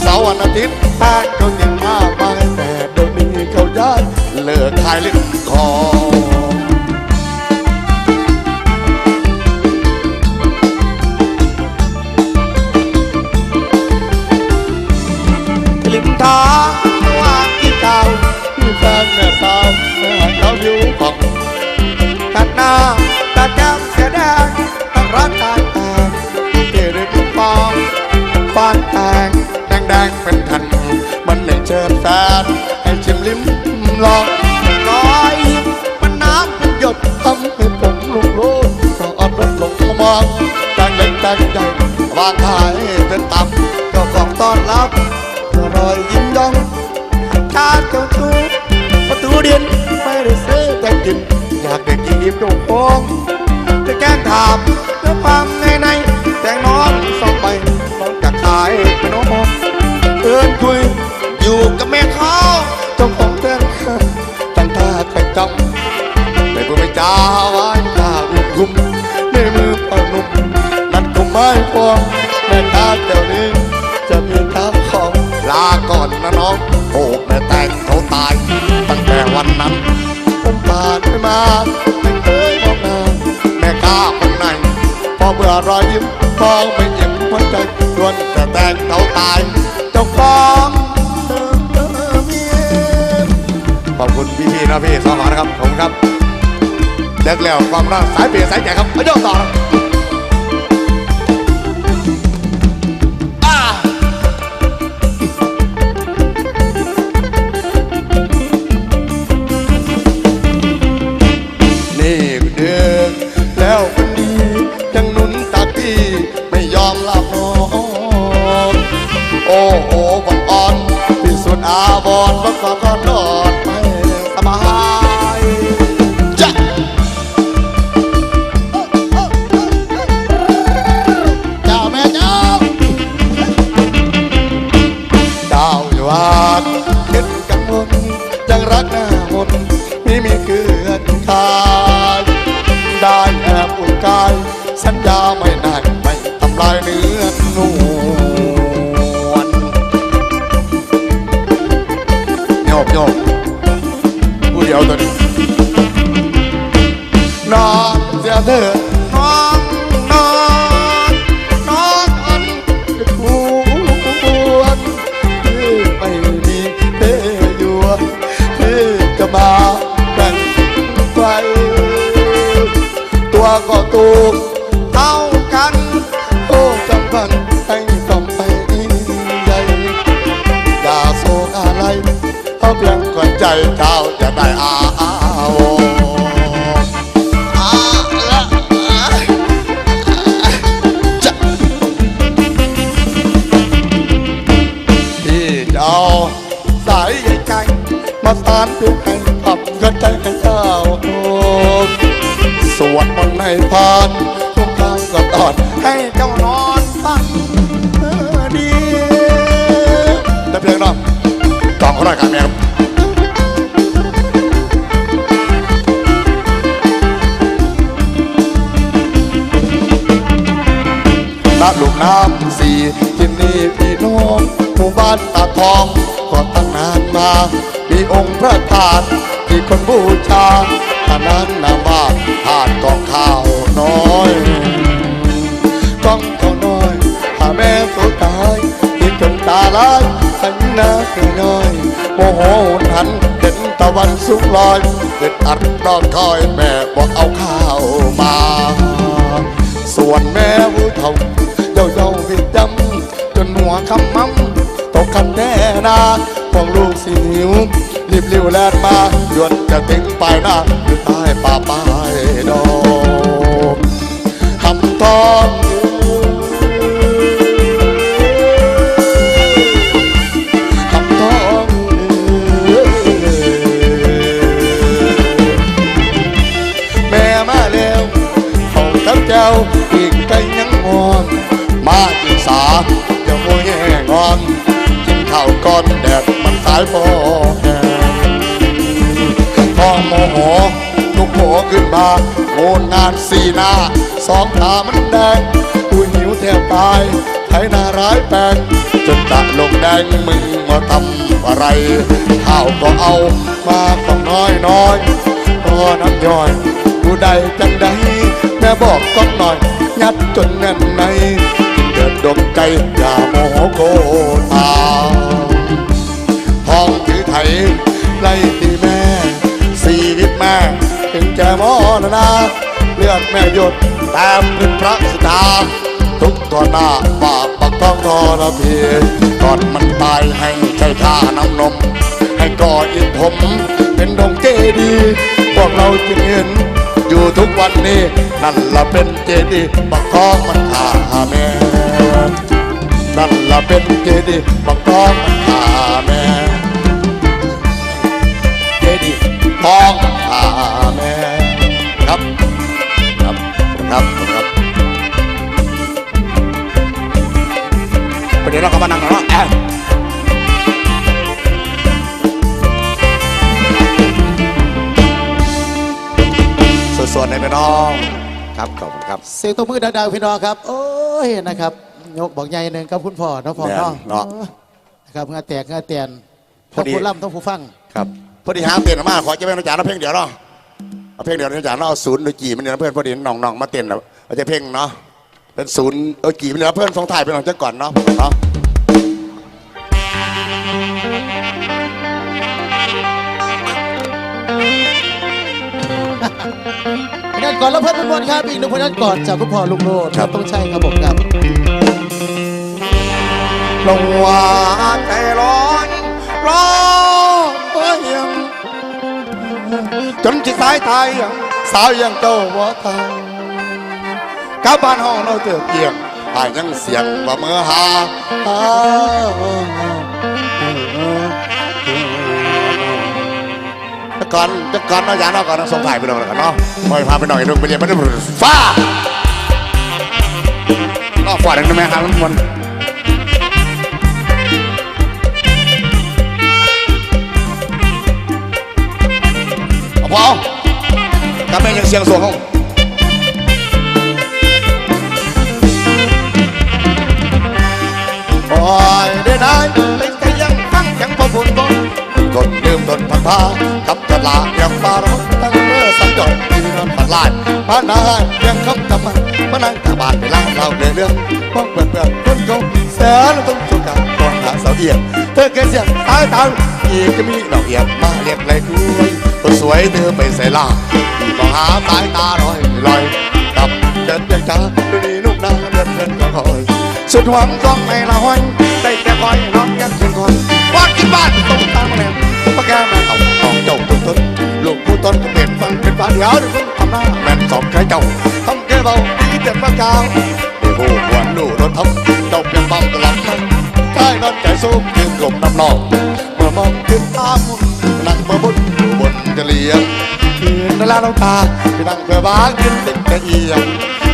เสาร์วันอาทิตย์แป้งเขายังมาไปแต่เดี๋ยวนี้เขาย้ายเลิกขายเล่นคอ ได้ซื้อแต่กิน อยากได้กินอิ่มโด่งโปงจะแกล้งถาม อเบื่อรอยยิ้มมองไม่เอิ่มหัวใจดวนแต่แต่งเขาตาย เจ้าของเดิมเดิมเมียขอบคุณพี่ๆนะพี่สองหอนะครับผมครับเลิกแล้วความรักสายเปลี่ยนสายแก่ครับมาโยกต่อครับ ยวตัวนี้นอนเสียเธอน้องนอนนอนอันจะควรที่ไม่มีเธออยู่ที่จะมาแบ่งไฟตัวก็ตูกเท่ากันโอ้จำพันให้ต้องไปใหญ่อย่าโศกอะไรเพราะเพียงก่อนใจจ้า ได้อาวอาละจะที่จะเอาสายใยไก่มาสานเพื่อให้ขับกระใจให้เจ้าสวดมนต์ให้พานทุกครั้งก็ตอดให้เจ้านอน มา มีองค์พระธาตุที่คนบูชาอันนั้นนามว่าธาตุกองข้าวน้อยกองข้าวน้อยหาแม่ตัวตายที่จนตาลายสัญญาเกินน้อยโมโหหันเห็นตะวันสุกลอยเด็ดอัดรอคอยแม่บอกเอาข้าวมา ส่วนแม่ผู้เฒ่าเจ้าเจ้าวิจำจนหัวคำมั่มตกคันแน่นา พวกลูกสิหิว รีบเร็วแลนมาด่วนจะถึงปลายหน้าอยู่ใต้ป่าป้ายดอกคำทองคำทองแม่มาแล้วเขาทั้งเจ้าอีกไกยังมองมาจิสาจะโมยแง่งอนกินข้าวก้อนแดดายพอแห้งพอโมโหลุกโผขึ้นมาโงนงานสีหน้า สองตามันแดงกูหิวแทบตายใครหน้าร้ายแปลงจนตะลงแดงมึงมาทำอะไร ข้าวก็เอามาต้องน้อยน้อยพอน้ำย่อยผู้ใดจังใดแม่บอกต้องหน่อย ยัดจนแน่นในเกิดดมใจอย่าโมโหโกธา องถือไถไล่ตีแม่สีวิตแม่ถึงแกมอนนาเลือดแม่หยดต้มเป็นพระสุธาทุกตอนหน้าบาปบักต้องทอระเพียก่อนมันตายให้ใช้ท่าน้ำนม ให้ก่ออิฐผมเป็นดงเจดีย์พวกเราจึงเห็นอยู่ทุกวันนี้ นั่นละเป็นเจดีย์บักทองมันขาแม่นั่นละเป็นเจดีย์บักทองมันขาแม่ องมันขาแม่ครับครับครับครับประเดี๋ยวเราเข้ามานั่งกันเนาะแอบสวดๆในพี่น้องครับขอบคุณครับเสียงตัวมือดังๆพี่น้องครับ โอ้ยนะครับยกบอกใหญ่หนึ่งกับคุณพ่อเน้องพ่อแม่นเนาะเนาะโอ้ยนะครับงานแตกงานเตียนพอต้องดีผู้ล่ำต้องผู้ฟังครับ พอดีหางเต้นออกมาขอจะเป็นอาจารย์เอาเพลงเดียวเนาะเอาเพลงเดียวอาจารย์เนาะเอาศูนย์หรือกี่มันเนี่ยนะเพื่อนพอดีน้องๆมาเต้นเอาเอาจะเพลงเนาะเป็นศูนย์เอากี่มันเนี่ยนะเพื่อนส่งถ่ายไปหน่อยจะก่อนเนาะเนาะงานก่อนแล้วเพื่อนทุกคนครับอีกหนึ่งผลงานก่อนจากคุณพ่อลุงโลดต้องใช่ครับผมครับลงว่าใจร้อนร้อน จิตสายไทยยังสาวยังเจ้าว่าทางกลับบ้านห้องเราเจอเกียงหายยังเสียงว่าเมื่อหาจะก่อนจะก่อนเนาะย่าเนาะก่อนต้องส่งถ่ายไปหน่อยแล้วกันเนาะไปพาไปหน่อยนึงไปเรียนไม่ได้ฟ้าก็ฟาดหนึ่งได้ไหมครับมัน พอกลับไปยังเสียงสวงเขาโอ้ยได้ได้เป็นใจยังฟังยังพอบุญบนกดดื่มตนพันพากับตลาดยังปลาร้องตั้งเมื่อสังจอดที่นอนฝันลายพานายยังคำทำมันมานั่งตาบานไปล่าเราเรื่องเรื่องพ้องเปิดเปิดคนเขาแสนต้องสุกาก่อนหาเสาเอียงเธอเกิดเสียงสายตาอีกก็มีดอกเอียงมาเรียกเลยด้วย คนสวยเธอไปใส่ลาก็หาสายตาลอยลอยกับเดินยังจ้าดูดีนุ่มนาเดินเดินก็คอยสุดหวังต้องไม่ละห้อยได้แต่คอยน้องยังคงคอยว่ากินบ้านตรงตามมาแล้วปะแก้มาเอาของเจ้าตุ้นตุ้นลูกผู้ต้นก็เป็นฟังเป็นฟ้าเดียวดี๋ยวคุณทำหน้าแม่นสองใครเจ้าทำแก่เบาดีเจ็บปากกาวเดี๋ยวหูหวานลูรถทำเจ้าเปลี่ยนปั๊มตลับมันใช่นอนใจสู้ยืนกลมน้ำนอง เลียงคืนเวลาเราตาไปนั่งเพื่อบ้านขึ้นติดกระเอียง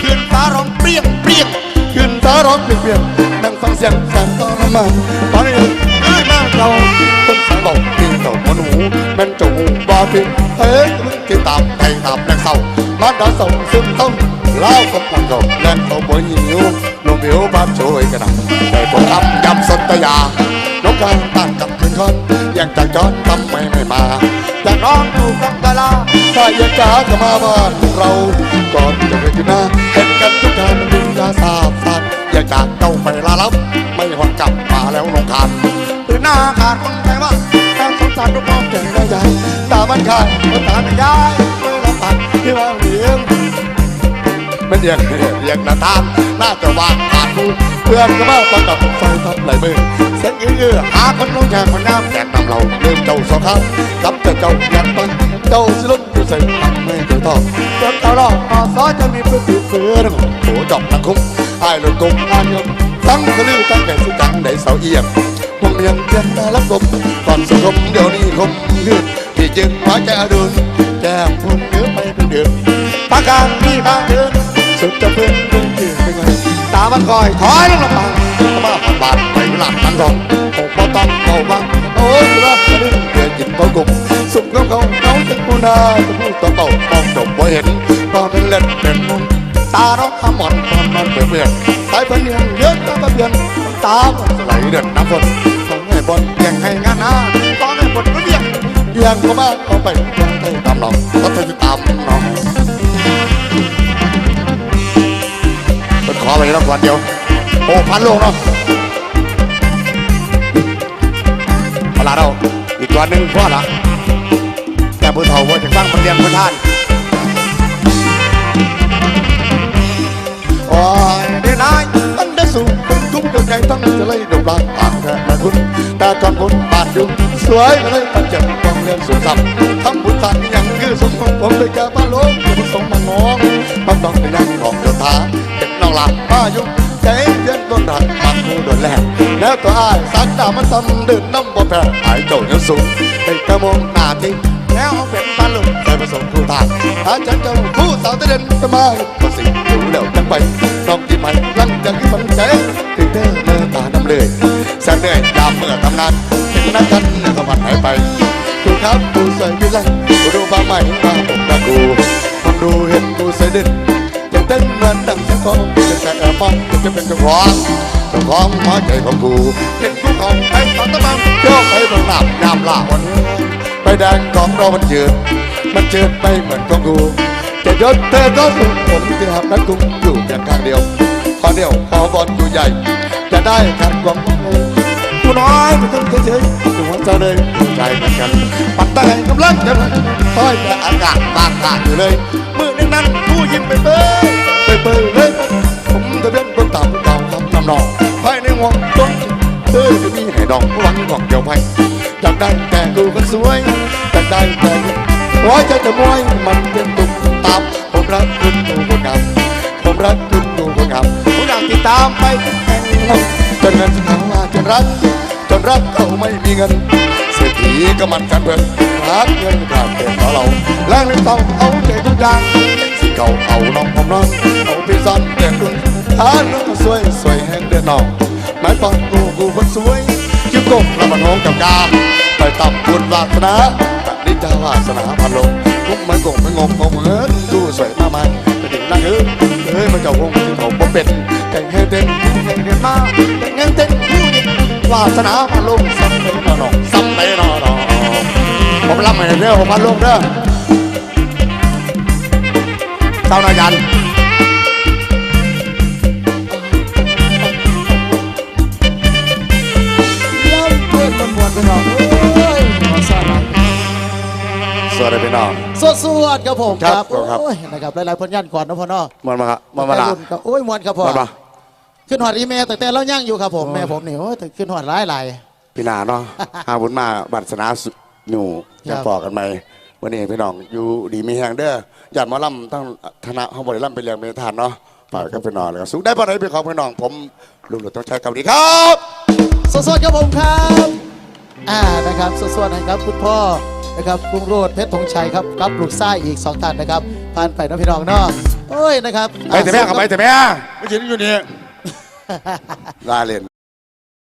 คืนฟ้าร้องเปรี้ยงเปรี้ยงขึ้นฟ้าร้องเปลี่ยนๆนั่งฟังเสียงแสนทรมาตอนนี้เอ้ยมาเราต้นสายบอกพี่เจ้าหัวหนูแม่นจ้าหูบอพี่เอ้ยมึงกินตามไปตามแรงเศร้ามาดาส่งซึมต้องเล่ากับมันก็แรงเขาบ่หิวลมหิวบ้านช่วยกันนะได้ผลทำยำสนตยานกกาตั้งกับคืนคอนยังจากจอนทำไมไม่มาอยากร้อง ยากจ้าก็มาบ้านเราก่อนจะไปกินหน้าเห็นกันทุกการมันดึงยาสาบสานอยากจากเจ้าไปลาลับ ไม่หวนกลับมาแล้วลงคานหรือหน้าขาดคนไหนว่าตามสงสารลูกน้องเก่งได้ใหญ่ตามันขาดคนตาไม่ย้ายไม่รับตัดที่ว่าเลี้ยงมันเรียกเรียกนาทานน่าจะวางผ่านกูเพื่อนก็มาประกับไฟทำไหลมือเส้นยื้อหาคนลงแข่งมันงามแก่นำเราเริ่มเจ้าสองครั้งกับแต่เจ้าแก่นต้นเจ้าสิลุ นกูใส่ทำไม่เจ้าทองจนเจ้ารอพอซอจะมีเพื่อนถือเฟือทั้งโถจอบทั้งคุ้มไอ้ลูกกงงานยมตั้งคลือตั้งแต่สุจังได้เสาเอียงเรียนเรียนมารับกบก่อนสุขมเดี๋ยวนี้คมยืดพี่จึงว่าแกดุนแก้มพุ่นเนื้อไปเป็นเดือนปากกางพี่บางเดือนสุดจะเพื่อนเพื่อนยืนไปไงตามันคอยถอยลงลำบากมาผ่านบาดไปหลับทั้งสองหกปอต้องเบาบางโอ้ยรักกระดึงเดือดจิตเบากุกสุขของเขา นาจะพูดต่อเต่าต้องจบบ่เห็นพอเป็นเล่นเป็นมุนตตาน้องทำมอนตอนนอนเปื่อยเปื่ยสายเพื่อนเนียงเยอะตาเพื่อนตามันไหลเดือดน้ำฝนต้องให้บอลเพียงให้งานหน้าต้องให้บอลก็เรียงเรียงก็มาเอาไปตามน้องก็จะตามน้องเป็นขอไปแล้ววันเดียวโอ้พันโลเนาะเอาละเราอีกตัวหนึ่งพ่อละ แต่ผู้เฒ่าว่าจะฟังมันเรียนพื้ท่านโอ้ยได้นายตั้งได้สูงเป็นทุกข์ใจตั้งจะเลยดมรังต่างแค่มาคุณแต่ก่อนคุณบาดอยู่สวยมาเลยตั้งเจ็บต้องเรียนสูงสับทำบุญสันยังคือสมของผมไปแก่บ้านโลกผู้สมมางองต้องต้องไปยังของเดือดทาเก็บน้องหลับมาอยู่ใจเย็นต้นรักมันกูโดนแหลก แล้วตัวอ้ายสักดามันตำเดินน้ำบ่แพ้หายเจ้ายังสูงไปกระมงหน้าที่แล้วเอาเป็นปลาลุกใส่ผสมคู่ทานถ้าฉันเจ้าผู้สาวตะเด่นจะมาก็สิอยู่แล้วจังไปน้องที่มันหลังจากที่มันใจถึงเธอเมื่อตาดำเลยแสนเหนื่อยยามเมื่อทำงานเห็นนักกันเนื้อสวรรค์หายไปดูครับดูใส่วิไลกูดูบ้างไหม่มาผมรักกูผมดูเห็นกูใส่เด่นจ ต้นเหมือนดังเสียงของจะแต่แอบฟังจะเป็นเจ้าของเจ้าของหัวใจของกูเห็นกูของไอ้ตอนตะบังโยกไปบางหลับยามลาวันไปแดงของเรามันจืดมันจืดไม่เหมือนของกูจะยศเธอก็ถูกผมที่หับนักกุ้งอยู่เพียงข้างเดียวขอเดียวขอบอลกูใหญ่ จะได้ขัดกวางกูน้อยไม่ต้องเฉยๆหัวใจเลยใจเหมือนกันปัดแต่กำลังจะคอยแต่อากาศบางกาอยู่เลย นั้นกูยิ้มไปเบยไปเบยเลยผมจะเป็นคนต่ำเก่าทำนำนองภายในห้องต้นเธอจะมีให้ดอกหวังของเกี่ยวไพ่อยากได้แต่กูก็สวยอยากได้แต่กูหัวใจจะมวยมันเป็นตุ่มตาม ผมรักคุณดูคนงามผมรักคุณดูคนงามผมอยากติดตามไปทุกแห่งจนเงินที่เขาว่าจนรักจนรักเขาไม่มีเงิน เศรษฐีก็มันกันเบิดรักเงินขาดเป็นเพราะเราแรงในเตาเอาใจทุกอย่างสิ่งเก่าเอาน้องผมน้องเอาไปซ่อนเดือดดุนหาน้องสวยสวยแห่งเดือดน้องหมายปองกูกูคนสวยคิ้วกบและมันห้องกับกาไปตับบุญวาสนานิจาวาสนาพันลงทุกมันกงไม่งงงงเงินดูสวยมากมายไปถึงนั่งเออเฮ้ยมันเจ้าวงที่เขาบ่เป็นแก่งให้เต้นแก่งเต้นมาแก่งงเต้นผู้ยิงวาสนาพันลงซ้ำไปน อนซ้ำไปนอนผมรับให้เด้อผมพันลงเด้อเจ้านายันเยี่ยมเพื่อนมันมวนไปหน่อยเอ้ยขอสอนหน่อยสวัสดีพี่น้องสวดสวดครับผมครับครับโอ้ยนะครับหลายๆผลยันก่อนนะพ่อเนาะมันมาครับมันมาละแต่รุ่นก็โอ้ยมวนครับพ่อมันมาขึ้นหอดอีเมลแต่แต่เราย่างอยู่ครับผมแม่ผมนี่โอ้ยแต่ขึ้นหอดหลายหลาย พี่นาเนาะหาบุญมาบัตรสนาสุอยู่ครัจะบปอกกันไหมวันนี้พี่น้องอยู่ดีมีแหงเด้อหยาดหมอลำตั้งธนะห้องบริลำไปเรียงเป็นทานเนาะฝากกันไปนอนแล้วก็สู้ได้ปะไหนเป็นของพี่น้องผมลุงหลุดต้องใช้คำนี้ครับสวดๆครับผมครับอ่านะครับสวดๆนะครับคุณพ่อนะครับกรุงโรดเพชรธงชัยครับกับลูกไส้อีกสองท่านนะครับผ่านไปนะพี่น้องเนาะโอ้ยนะครับไปแต่แม่กับไปแต่แม่ไม่ใช่อยู่นี่ลาเล่น